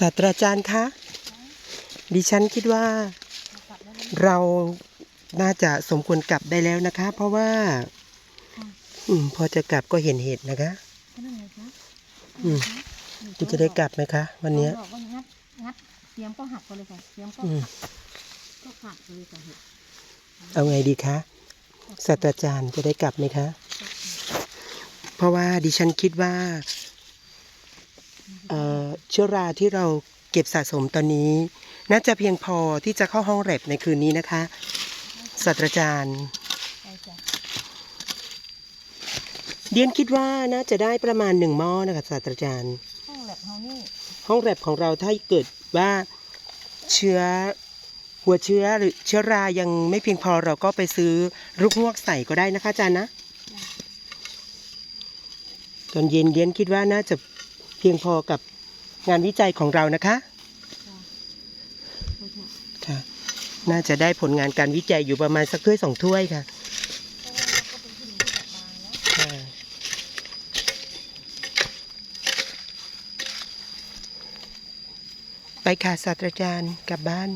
ศาสตราจารย์คะ ดิฉันคิดว่าเราน่าจะสมควรกลับได้แล้วนะคะ เพราะว่าอมพอจะกลับก็เห็นเหตุนะคะก็นั่นไงคะ อืมคุณจะได้กลับไหมคะ วันเนี้ยบอกว่างัดงัดเสียมก็หักไปเลยค่ะเสียมก็อืม หักก็ขาดไปเลยค่ะเห็ดเอาไงดีคะศาสตราจารย์จะได้กลับไหมคะ เพราะว่าดิฉันคิดว่า เอ่อเชื้อราที่เราเก็บสะสมตอนนี้ น่าจะเพียงพอที่จะเข้าห้องแลบในคืนนี้นะคะศาสตราจารย์ไปจ้ะเดียนคิดว่าน่าจะได้ประมาณหนึ่งหม้อนะคะศาสตราจารย์ ห้องแลบเฮานี่ห้องแลบของเราถ้าเกิดว่าเชื้อหัวเชื้อหรือเชื้อรายังไม่เพียงพอเราก็ไปซื้อลูกงวกใส่ก็ได้นะคะอาจารย์นะ ตอนเย็นเดียนคิดว่าน่าจะ เพียงพอกับงานวิจัยของเรานะคะค่ะ น่าจะได้ผลงานการวิจัยอยู่ประมาณสักถ้วยสองถ้วยค่ะเพราะว่าเราก็เป็นผู้หญิงที่กลับมาแล้วค่ะไปค่ะศาสตราจารย์กลับบ้าน